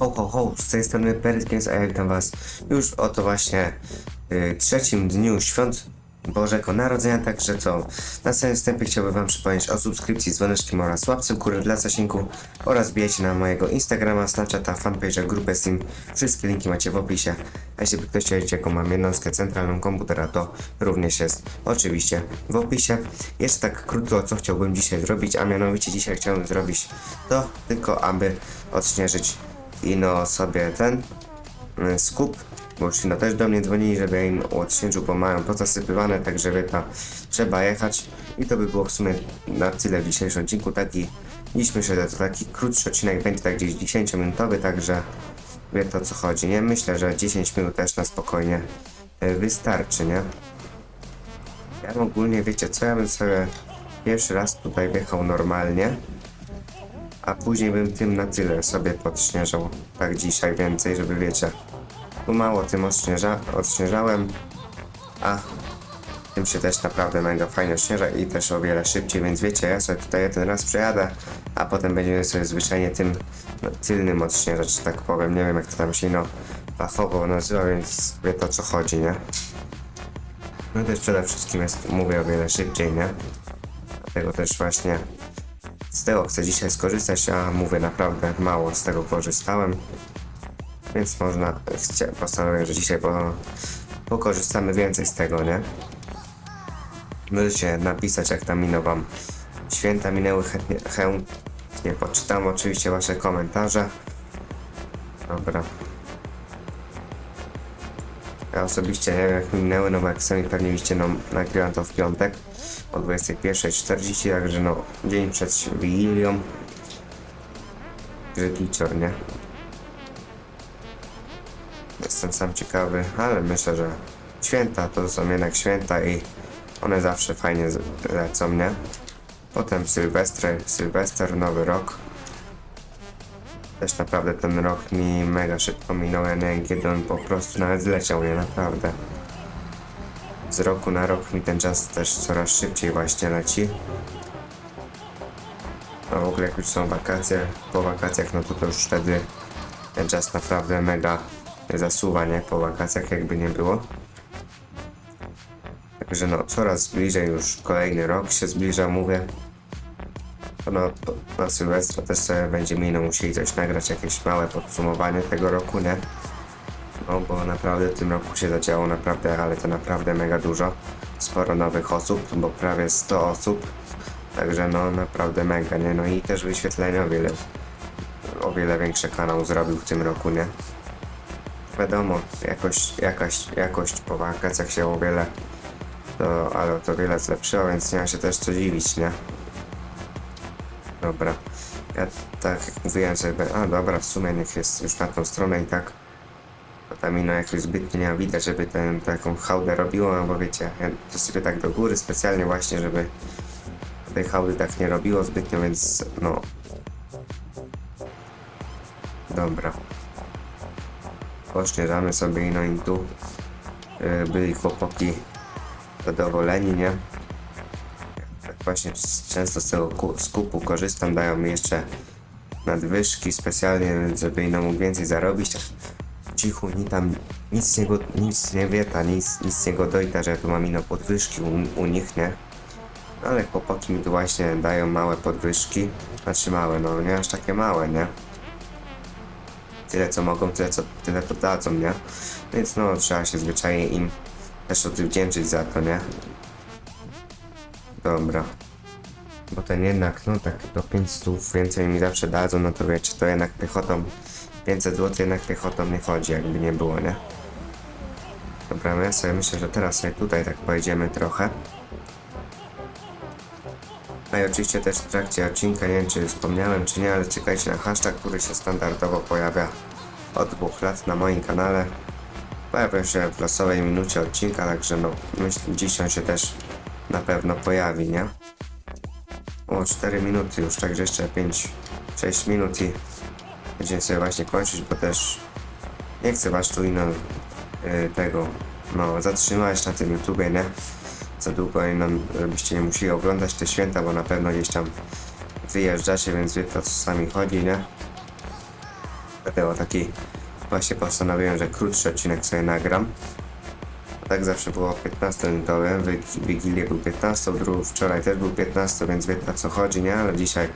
Ho, ho, ho, z tej strony Perkins, a ja witam was już oto właśnie y, trzecim dniu świąt Bożego Narodzenia, także co, na samym wstępie chciałbym wam przypomnieć o subskrypcji z dzwoneczkiem oraz łapce w dla zasięgu oraz bijecie na mojego Instagrama, Snapchata, fanpage'a, grupę Steam, wszystkie linki macie w opisie, a jeśli ktoś chciał jaką mam jednostkę centralną komputera, to również jest oczywiście w opisie. Jeszcze tak krótko, co chciałbym dzisiaj zrobić, a mianowicie dzisiaj chciałbym zrobić to tylko, aby odśnieżyć Ino sobie ten y, skup, bo Ino też do mnie dzwonili, żeby ja im odśnieżył, bo mają to zasypywane, także wie to trzeba jechać i to by było w sumie na tyle w dzisiejszym odcinku, taki myślę, że to taki krótszy odcinek, będzie tak gdzieś 10 minutowy, także wie to co chodzi, nie? Myślę, że 10 minut też na spokojnie y, wystarczy, nie? Ja ogólnie, wiecie co, ja bym sobie pierwszy raz tutaj wjechał normalnie, a później bym tym na tyle sobie podśnieżał, tak dzisiaj więcej, żeby wiecie, bo mało tym odśnieża, odśnieżałem, a tym się też naprawdę mega fajnie odśnieża i też o wiele szybciej, więc wiecie, ja sobie tutaj jeden raz przejadę, a potem będziemy sobie zwyczajnie tym no, tylnym odśnieżać, że tak powiem, nie wiem jak to tam się no fachowo nazywa, więc wie to co chodzi, nie? No też przede wszystkim jest, mówię o wiele szybciej, nie? Dlatego też właśnie z tego chcę dzisiaj skorzystać, a mówię naprawdę mało z tego korzystałem. Więc można, chcia, postanowiłem, że dzisiaj po, pokorzystamy więcej z tego, nie? Możecie napisać jak tam minął wam święta minęły, chętnie, chętnie poczytam oczywiście wasze komentarze. Dobra. Ja osobiście minęły, no jak sami pewnie widzicie, no nagrywam to w piątek o 21.40, także no dzień przed Wigilią. Grzegicior, nie? Jestem sam ciekawy, ale myślę, że święta to są jednak święta i one zawsze fajnie lecą, nie? Potem Sylwestry, Sylwester, Nowy Rok. Też naprawdę ten rok mi mega szybko minął, ja nie wiem kiedy on po prostu nawet zleciał, nie? Naprawdę. Z roku na rok mi ten czas też coraz szybciej właśnie leci. A w ogóle jak już są wakacje, po wakacjach, no to, to już wtedy ten czas naprawdę mega zasuwa, nie? Po wakacjach jakby nie było. Także no, coraz bliżej już kolejny rok się zbliża, mówię. No, to na Sylwestra też sobie będziemy no, musieli coś nagrać, jakieś małe podsumowanie tego roku, nie? No bo naprawdę w tym roku się zadziało naprawdę, ale to naprawdę mega dużo. Sporo nowych osób, bo prawie 100 osób. Także no naprawdę mega, nie? No i też wyświetlenia o wiele, o wiele większy kanał zrobił w tym roku, nie? Wiadomo, jakość, jakaś, jakość po wakacjach się o wiele, to, ale to wiele zlepszyła, więc nie ma się też co dziwić, nie? Dobra. Ja tak sobie, a dobra, w sumie niech jest już na tą stronę i tak bo tam ino jakoś zbytnio nie widać, żeby ten, taką hałdę robiło, no bo wiecie, ja to sobie tak do góry specjalnie właśnie, żeby tej hałdy tak nie robiło zbytnio, więc no. Dobra. Pośnieżamy sobie no i tu yy, byli chłopaki zadowoleni, nie? Tak właśnie często z tego ku- skupu korzystam, dają mi jeszcze nadwyżki specjalnie, żeby ino mógł więcej zarobić cichu, ni tam nic nie, go, nic nie wieta, nic, nic nie go dojda, że tu mam ino podwyżki u, u nich, nie? Ale chłopaki mi tu właśnie dają małe podwyżki, znaczy małe, no nie aż takie małe, nie? Tyle co mogą, tyle co tyle to dadzą, nie? Więc no trzeba się zwyczajnie im też odwdzięczyć za to, nie? Dobra. Bo ten jednak, no tak do 500 więcej mi zawsze dadzą, no to wiecie, to jednak piechotą 500 zł jednak piechotą nie chodzi, jakby nie było, nie? Dobra, no ja sobie myślę, że teraz sobie tutaj tak pojedziemy trochę. No i oczywiście też w trakcie odcinka, nie wiem czy wspomniałem czy nie, ale czekajcie na hashtag, który się standardowo pojawia od dwóch lat na moim kanale. Pojawia się w losowej minucie odcinka, także no myślę, dziś on się też na pewno pojawi, nie? O 4 minuty już, także jeszcze 5-6 minut i będziemy sobie właśnie kończyć, bo też nie chcę was tu ino y, tego no zatrzymać na tym YouTubie, nie? Za długo nam, żebyście nie musieli oglądać te święta, bo na pewno gdzieś tam wyjeżdżacie, więc wie to co sami chodzi, nie? Dlatego taki właśnie postanowiłem, że krótszy odcinek sobie nagram. Tak zawsze było 15-minutowe, w Wigilię był 15, drugi wczoraj też był 15, więc wiecie o co chodzi, nie? Ale dzisiaj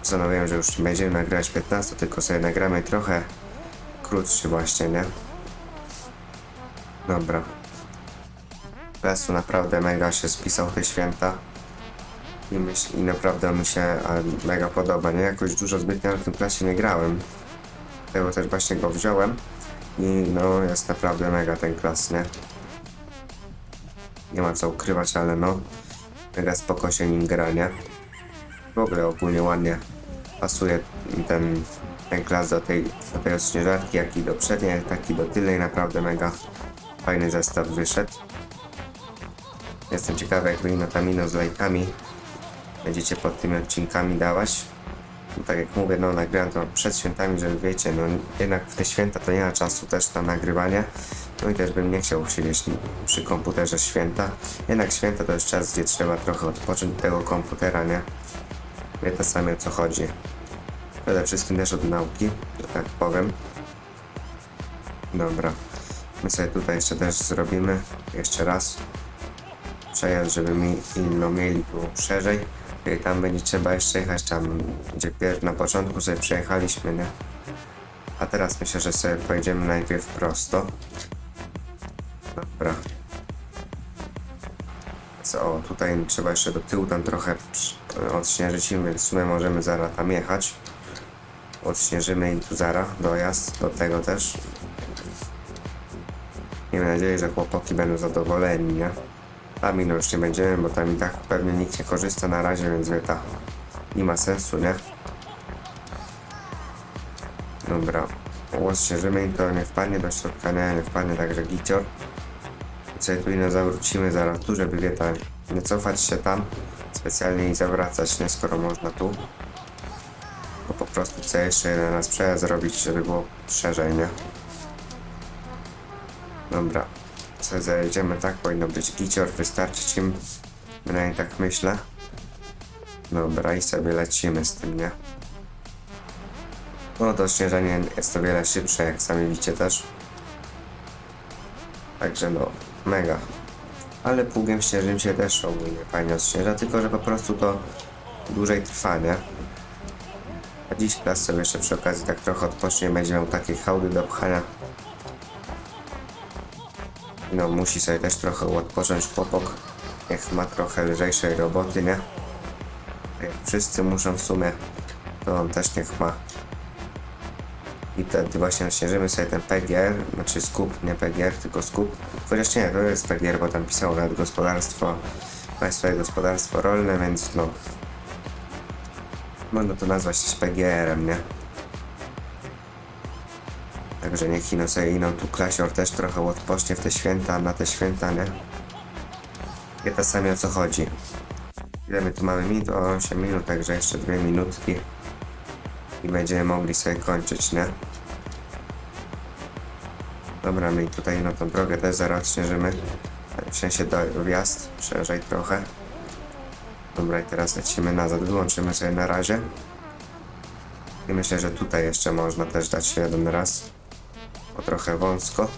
postanowiłem, że już nie będziemy nagrywać 15, tylko sobie nagramy trochę krótszy właśnie, nie? Dobra. Lesu naprawdę mega się spisał te święta. I, myśl, I naprawdę mi się ale mega podoba, nie? Jakoś dużo zbytnio na tym klasie nie grałem. Dlatego też właśnie go wziąłem. I no jest naprawdę mega ten klas, nie? Nie ma co ukrywać, ale no mega spoko się nim gra, nie? W ogóle ogólnie ładnie pasuje ten, ten klas do tej, do tej odśnieżarki, jak i do przedniej, tak i do tylnej, naprawdę mega fajny zestaw wyszedł. Jestem ciekawy, jak wyjdą tam mino z lajkami będziecie pod tymi odcinkami dawać. No, tak jak mówię, no nagrałem to przed świętami, żeby wiecie, no jednak w te święta to nie ma czasu też na nagrywanie. No i też bym nie chciał siedzieć przy komputerze święta. Jednak święta to jest czas, gdzie trzeba trochę odpocząć od tego komputera, nie? Wiecie sami o co chodzi. Przede wszystkim też od nauki, że tak powiem. Dobra. My sobie tutaj jeszcze też zrobimy jeszcze raz przejazd, żeby mi inno mieli tu szerzej. I tam będzie trzeba jeszcze jechać tam, gdzie na początku sobie przejechaliśmy, nie? A teraz myślę, że sobie pojedziemy najpierw prosto. Tutaj trzeba jeszcze do tyłu tam trochę odśnieżyć, więc w sumie możemy zaraz tam jechać. Odśnieżymy i tu zaraz dojazd do tego też. Miejmy nadzieję, że chłopaki będą zadowoleni, nie? Tam no już nie będziemy, bo tam i tak pewnie nikt nie korzysta na razie, więc wie ta nie ma sensu, nie? Dobra, rozszerzymy i to nie wpadnie do środka, nie, nie wpadnie, także gicior. Sobie tu ino zawrócimy zaraz tu, żeby wie ta, nie cofać się tam specjalnie i zawracać, nie, skoro można tu. Bo po prostu chcę jeszcze jeden raz przejazd zrobić, żeby było szerzej, nie? Dobra, co zajedziemy tak, powinno być gicior, wystarczyć im, bynajmniej tak myślę. Dobra, i sobie lecimy z tym, nie? No to śnieżenie jest o wiele szybsze, jak sami widzicie też. Także no, mega. Ale pługiem śnieżym się też ogólnie fajnie odśnieża, tylko że po prostu to dłużej trwa, nie? A dziś klas sobie jeszcze przy okazji tak trochę odpocznie, będzie miał takie hałdy do pchania. No, musi sobie też trochę odpocząć chłopok. Niech ma trochę lżejszej roboty, nie? Jak wszyscy muszą w sumie, to on też niech ma. I wtedy właśnie odśnieżymy sobie ten PGR, znaczy skup, nie PGR, tylko skup. Chociaż nie, to jest PGR, bo tam pisało nawet gospodarstwo, państwowe gospodarstwo rolne, więc no... Można to nazwać też PGR-em, nie? Także niech ino sobie ino tu klasior też trochę odpocznie w te święta, na te święta, nie? Wie to sami o co chodzi. Ile my tu mamy minut? O 8 minut, także jeszcze dwie minutki. I będziemy mogli sobie kończyć, nie? Dobra, my tutaj na tą drogę też zaraz śnieżymy. W sensie do wjazd, szerzej trochę. Dobra, i teraz lecimy nazad, wyłączymy sobie na razie. I myślę, że tutaj jeszcze można też dać jeden raz bo trochę wąsko.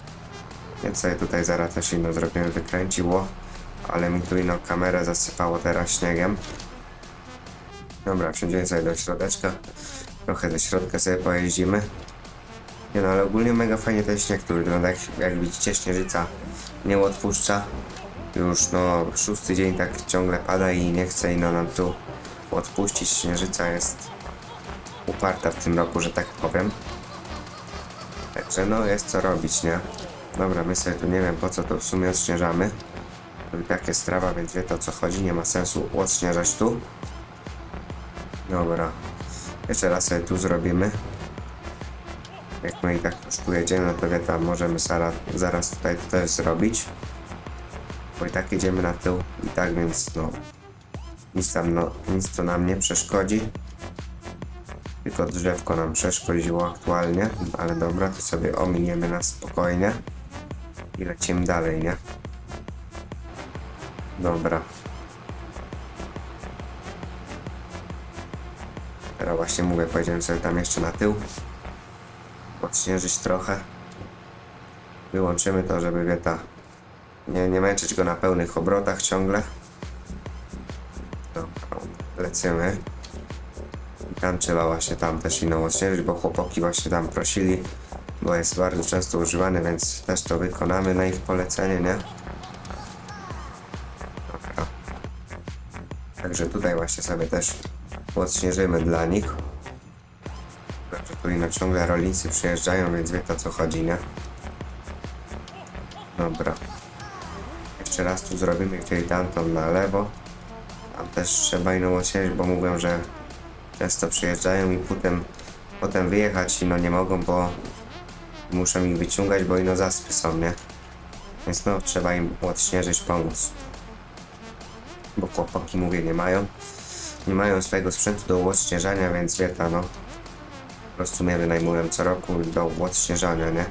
Więc sobie tutaj zaraz też ino zrobimy, wykręciło. Ale mi tu ino kamerę zasypało teraz śniegiem. Dobra, wsiądziemy sobie do środeczka. Trochę ze środka sobie pojeździmy. Nie no, ale ogólnie mega fajnie ten śnieg tu wygląda. Jak, jak widzicie, śnieżyca nie odpuszcza. Już no, szósty dzień tak ciągle pada i nie chce ino nam tu odpuścić. Śnieżyca jest uparta w tym roku, że tak powiem. Także no jest co robić, nie? Dobra, my sobie tu nie wiem po co to w sumie odśnieżamy. To i tak jest trawa, więc wie to co chodzi, nie ma sensu odśnieżać tu. Dobra. Jeszcze raz sobie tu zrobimy. Jak my i tak już tu no to wie tam możemy zaraz, zaraz tutaj to też zrobić. Bo i tak jedziemy na tył i tak, więc no nic tam, no nic to nam nie przeszkodzi. Tylko drzewko nam przeszkodziło aktualnie, ale dobra, to sobie ominiemy na spokojnie i lecimy dalej, nie? Dobra. Teraz właśnie mówię, pojedziemy sobie tam jeszcze na tył. Odśnieżyć trochę. Wyłączymy to, żeby wieta nie, nie męczyć go na pełnych obrotach ciągle. Dobra, lecimy. I tam trzeba właśnie tam też inną odśnieżyć, bo chłopaki właśnie tam prosili, bo jest bardzo często używany, więc też to wykonamy na ich polecenie, nie? Dobra. Także tutaj właśnie sobie też odśnieżymy dla nich. Tu ino ciągle rolnicy przyjeżdżają, więc wie to co chodzi, nie? Dobra. Jeszcze raz tu zrobimy, czyli tamtą na lewo. Tam też trzeba inną odśnieżyć, bo mówią, że często przyjeżdżają i potem, potem wyjechać i no nie mogą, bo muszę ich wyciągać, bo ino zaspy są, nie? Więc no trzeba im odśnieżyć, pomóc. Bo chłopaki mówię nie mają. Nie mają swojego sprzętu do odśnieżania, więc wieta no. Prostu mnie wynajmują co roku do odśnieżania, nie?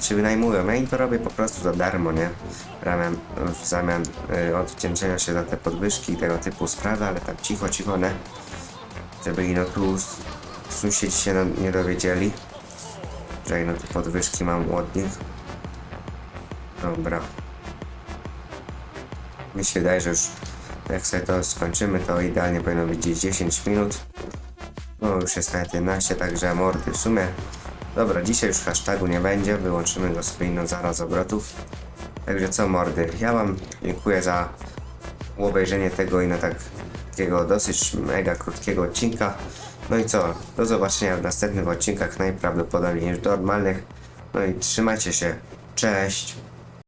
Czy wynajmują? Ja im to robię po prostu za darmo, nie? W, ramian, w zamian y, odwdzięczenia się za te podwyżki i tego typu sprawy, ale tak cicho, cicho, nie? Żeby ino tu sąsiedzi się no, nie dowiedzieli, że ino te podwyżki mam od nich. Dobra. Mi się wydaje, że już jak sobie to skończymy, to idealnie powinno być gdzieś 10 minut. No już jest nawet 11, także mordy w sumie. Dobra, dzisiaj już hashtagu nie będzie, wyłączymy go sobie zaraz z obrotów. Także co mordy, ja wam dziękuję za obejrzenie tego i na tak takiego dosyć mega krótkiego odcinka. No i co, do zobaczenia w następnych odcinkach najprawdopodobniej już normalnych. No i trzymajcie się, cześć!